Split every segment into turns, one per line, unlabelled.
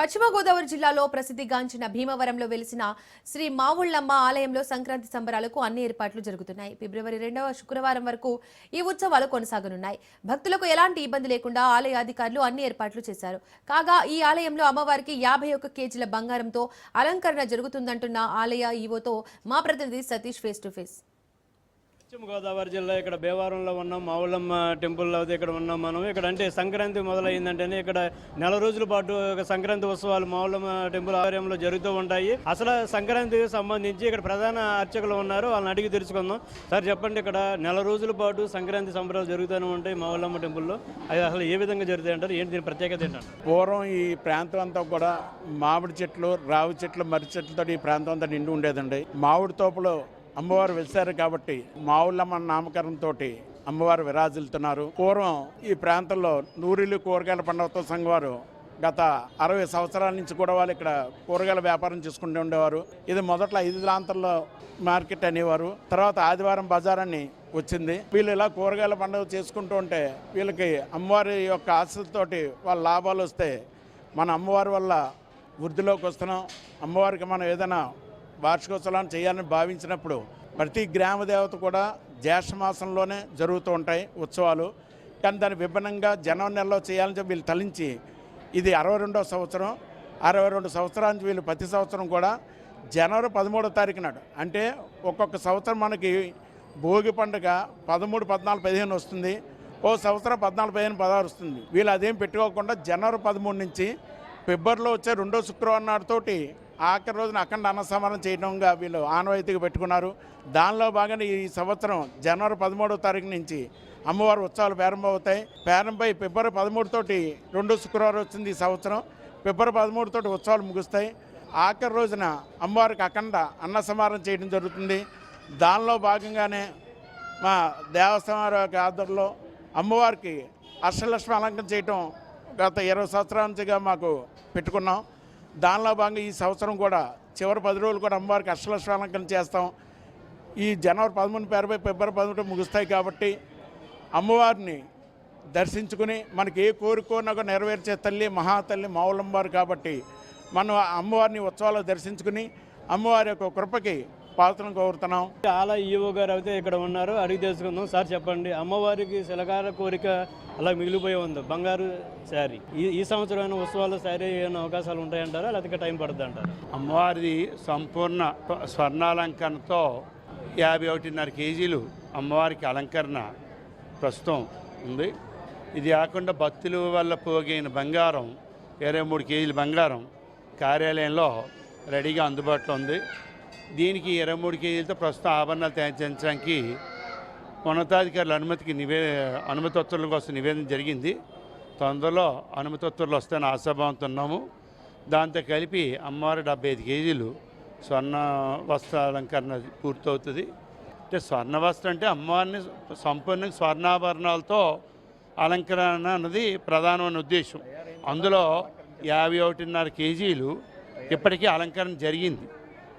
పశ్చిమ గోదావరి జిల్లాలో ప్రసిద్ధిగాంచిన భీమవరంలో వెలిసిన శ్రీ మావుళ్ళమ్మ ఆలయంలో సంక్రాంతి సంబరాలకు అన్ని ఏర్పాట్లు జరుగుతున్నాయి. ఫిబ్రవరి రెండవ శుక్రవారం వరకు ఈ ఉత్సవాలు కొనసాగనున్నాయి. భక్తులకు ఎలాంటి ఇబ్బంది లేకుండా ఆలయ అధికారులు అన్ని ఏర్పాట్లు చేశారు. కాగా ఈ ఆలయంలో అమ్మవారికి యాభై ఒక్క కేజీల బంగారంతో అలంకరణ జరుగుతుందంటున్న ఆలయ ఈవోతో మా ప్రతినిధి సతీష్ ఫేస్ టు ఫేస్
పశ్చిమ గోదావరి జిల్లా ఇక్కడ భీమవరంలో ఉన్నాం మావులమ్మ టెంపుల్లో అయితే ఇక్కడ ఉన్నాం మనం. ఇక్కడ అంటే సంక్రాంతి మొదలైందంటేనే ఇక్కడ నెల రోజుల పాటు సంక్రాంతి ఉత్సవాలు మావులమ్మ టెంపుల్ ఆలయంలో జరుగుతూ ఉంటాయి. అసలు సంక్రాంతికి సంబంధించి ఇక్కడ ప్రధాన అర్చకులు ఉన్నారు వాళ్ళని అడిగి తెలుసుకుందాం. సార్ చెప్పండి ఇక్కడ నెల రోజుల పాటు సంక్రాంతి సంబరాలు జరుగుతూనే ఉంటాయి మావులమ్మ టెంపుల్లో. అది అసలు ఏ విధంగా జరుగుతాయి అంటారు? ఏంటి దీని ప్రత్యేకత ఏంటంటే
పూర్వం ఈ ప్రాంతం అంతా కూడా మామిడి చెట్లు రావి చెట్లు మర్రి చెట్లతో ఈ ప్రాంతం అంతా నిండి ఉండేదండి. మామిడి తోపులో అమ్మవారు వెలిసారు కాబట్టి మావుళ్ళమ్మ నామకరణంతో అమ్మవారు విరాజిల్తున్నారు. పూర్వం ఈ ప్రాంతంలో నూరిలు కూరగాయల పండుగతో వారు గత అరవై సంవత్సరాల నుంచి కూడా వాళ్ళు ఇక్కడ కూరగాయల వ్యాపారం చేసుకుంటూ ఉండేవారు. ఇది మొదట్లో ఐదు ప్రాంతాల్లో మార్కెట్ అనేవారు. తర్వాత ఆదివారం బజార్ అని వచ్చింది. వీళ్ళు ఇలా కూరగాయల పండుగ చేసుకుంటూ ఉంటే వీళ్ళకి అమ్మవారి యొక్క ఆశతోటి వాళ్ళ లాభాలు వస్తే మన అమ్మవారి వల్ల వృద్ధిలోకి వస్తున్నాం. అమ్మవారికి మనం ఏదైనా వార్షికోత్సవాన్ని చేయాలని భావించినప్పుడు ప్రతి గ్రామ దేవత కూడా జ్యేష్ఠ మాసంలోనే జరుగుతూ ఉంటాయి ఉత్సవాలు. కానీ దాని విభిన్నంగా జనవరి నెలలో చేయాలని చెప్పి వీళ్ళు తలించి ఇది అరవై రెండవ సంవత్సరం. అరవై రెండు సంవత్సరానికి వీళ్ళు ప్రతి సంవత్సరం కూడా జనవరి పదమూడో తారీఖు నాడు. అంటే ఒక్కొక్క సంవత్సరం మనకి భోగి పండుగ పదమూడు పద్నాలుగు పదిహేను వస్తుంది. ఓ సంవత్సరం పద్నాలుగు పదిహేను పదహారు వస్తుంది. వీళ్ళు అదేం పెట్టుకోకుండా జనవరి పదమూడు నుంచి ఫిబ్రవరిలో వచ్చే రెండో శుక్రవారం నాడుతోటి ఆఖరి రోజున అఖండ అన్నసమానం చేయడంగా వీళ్ళు ఆనవాయితీగా పెట్టుకున్నారు. దానిలో భాగంగా ఈ సంవత్సరం జనవరి పదమూడవ తారీఖు నుంచి అమ్మవారి ఉత్సవాలు ప్రారంభమవుతాయి. ప్రారంభమై ఫిబ్రవరి పదమూడు తోటి రెండో శుక్రవారం వచ్చింది ఈ సంవత్సరం. ఫిబ్రవరి పదమూడు తోటి ఉత్సవాలు ముగుస్తాయి. ఆఖరి రోజున అమ్మవారికి అఖండ అన్న సమారం చేయడం జరుగుతుంది. దానిలో భాగంగానే మా దేవస్థానం ఆధ్వర్యంలో అమ్మవారికి అష్టలక్ష్మి అలంకరణ చేయటం గత ఇరవై సంవత్సరాల నుంచిగా మాకు పెట్టుకున్నాం. దానిలో భాగంగా ఈ సంవత్సరం కూడా చివరి పది రోజులు కూడా అమ్మవారికి అష్టలక్ష్మి అలంకరణ చేస్తాం. ఈ జనవరి పదమూడు పేరుపై ఫిబ్రవరి పదమూడు ముగుస్తాయి కాబట్టి అమ్మవారిని దర్శించుకుని మనకి ఏ కోరికోనో నెరవేర్చే తల్లి మహాతల్లి మావులమ్మవారు కాబట్టి మనం అమ్మవారిని ఉత్సవాలు దర్శించుకుని అమ్మవారి యొక్క కృపకి పాత్రను కోరుతున్నాం.
ఆలయ ఈవో గారు అయితే ఇక్కడ ఉన్నారు. అడిగి తెలుసుకుందాం. సార్ చెప్పండి. అమ్మవారికి శిలకార కోరిక అలా మిగిలిపోయి ఉంది. బంగారు శారీ. ఈ ఈ సంవత్సరం ఉత్సవాలు శారీ ఏమైనా అవకాశాలు ఉంటాయంటారా? లేకపోతే టైం పడుతుంది అంటారా
అమ్మవారిది సంపూర్ణ స్వర్ణాలంకరణతో యాభై ఒకటిన్నర కేజీలు అమ్మవారికి అలంకరణ ప్రస్తుతం ఉంది. ఇది కాకుండా భక్తుల వల్ల పోగైన బంగారం ఇరవై మూడు కేజీల బంగారం కార్యాలయంలో రెడీగా అందుబాటులో ఉంది. దీనికి ఇరవై మూడు కేజీలతో ప్రస్తుతం ఆభరణాలు తయారు చేయించడానికి ఉన్నతాధికారుల అనుమతికి నివే అనుమతి కోసం నివేదన జరిగింది. తొందరలో అనుమతి వస్తాయని ఆశాభావంతో ఉన్నాము. దాంతో కలిపి అమ్మవారు డెబ్బై ఐదు కేజీలు స్వర్ణ వస్త్ర అలంకరణ పూర్తవుతుంది. అంటే స్వర్ణ వస్త్రం అంటే అమ్మవారిని సంపూర్ణంగా స్వర్ణాభరణాలతో అలంకరణ అన్నది ప్రధానమైన ఉద్దేశం. అందులో యాభై ఒకటిన్నర కేజీలు ఇప్పటికీ అలంకరణ జరిగింది.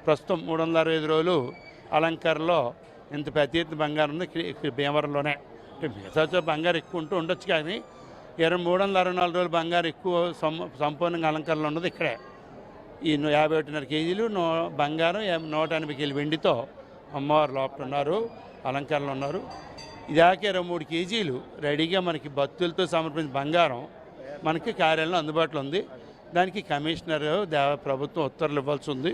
ప్రస్తుతం మూడు వందల అరవై ఐదు రోజులు అలంకరణలో ఇంత పెద్ద ఎత్తున బంగారం ఉంది. భీమవరంలోనే. మిగతా బంగారం ఎక్కువ ఉంటూ ఉండొచ్చు కానీ ఇరవై మూడు వందల అరవై నాలుగు రోజులు బంగారం ఎక్కువ సం- సంపూర్ణంగా అలంకారంలో ఉన్నది ఇక్కడే. ఈ యాభై ఒకటిన్నర కేజీలు నో బంగారం నూట ఎనభై కేజీలు వెండితో అమ్మవారు లోపల ఉన్నారు అలంకారంలో ఉన్నారు. ఇదాక ఇరవై మూడు కేజీలు రెడీగా మనకి భక్తులతో సమర్పించిన బంగారం మనకి కార్యాలయంలో అందుబాటులో ఉంది. దానికి కమిషనర్ దేవ ప్రభుత్వం ఉత్తర్వులు ఇవ్వాల్సి ఉంది.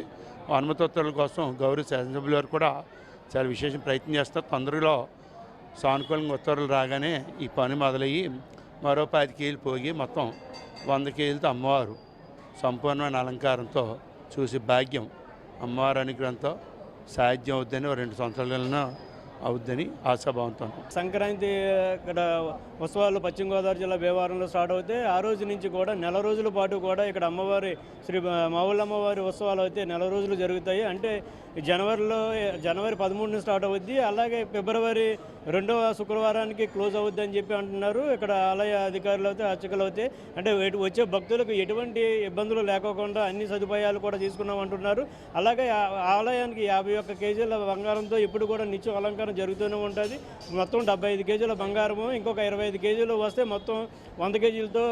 అనుమతి ఉత్తర్వుల కోసం గౌరవ శాసనసభ్యుల వారు కూడా చాలా విశేషం ప్రయత్నం చేస్తారు. తొందరలో సానుకూలంగా ఉత్తర్వులు రాగానే ఈ పని మొదలయ్యి మరో పది కేజీలు పోగి మొత్తం వంద కేజీలతో అమ్మవారు సంపూర్ణమైన అలంకారంతో చూసి భాగ్యం. అమ్మవారి అనుగ్రహంతో సాధ్యం అవుద్దని ఓ రెండు సంవత్సరాలను అవుద్దని ఆశాభావంతో
సంక్రాంతి ఇక్కడ ఉత్సవాలు పశ్చిమ గోదావరి జిల్లా భీమవరంలో స్టార్ట్ అవుతే ఆ రోజు నుంచి కూడా నెల రోజుల పాటు కూడా ఇక్కడ అమ్మవారి శ్రీ మావులమ్మవారి ఉత్సవాలు అయితే నెల రోజులు జరుగుతాయి. అంటే జనవరిలో జనవరి పదమూడున స్టార్ట్ అవుద్ది. అలాగే ఫిబ్రవరి రెండవ శుక్రవారానికి క్లోజ్ అవుద్దని చెప్పి అంటున్నారు. ఇక్కడ ఆలయ అధికారులు అయితే అర్చకులు అయితే అంటే వచ్చే భక్తులకు ఎటువంటి ఇబ్బందులు లేకోకుండా అన్ని సదుపాయాలు కూడా తీసుకున్నాం అంటున్నారు. అలాగే ఆలయానికి యాభై ఒక్క కేజీల బంగారంతో ఇప్పుడు కూడా నిత్యం అలంకారం జరుగుతూనే ఉంటుంది. మొత్తం డెబ్బై ఐదు కేజీల బంగారము ఇంకొక ఇరవై ఐదు కేజీలు వస్తే మొత్తం వంద కేజీలతో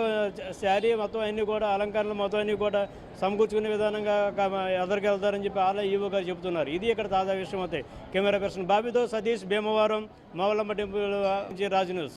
శారీ మొత్తం అన్ని కూడా అలంకరణలు మొత్తం అన్ని కూడా సమకూర్చుకునే విధానంగా ఎదరికెళ్తారని చెప్పి ఆలయ ఈవో గారు చెబుతున్నారు. ఇది ఇక్కడ తాజా విషయం అయితే. కెమెరా పర్సన్ బాబితో సతీష్ భీమవరం మావలమ్మ టెంపుల్ రాజు న్యూస్.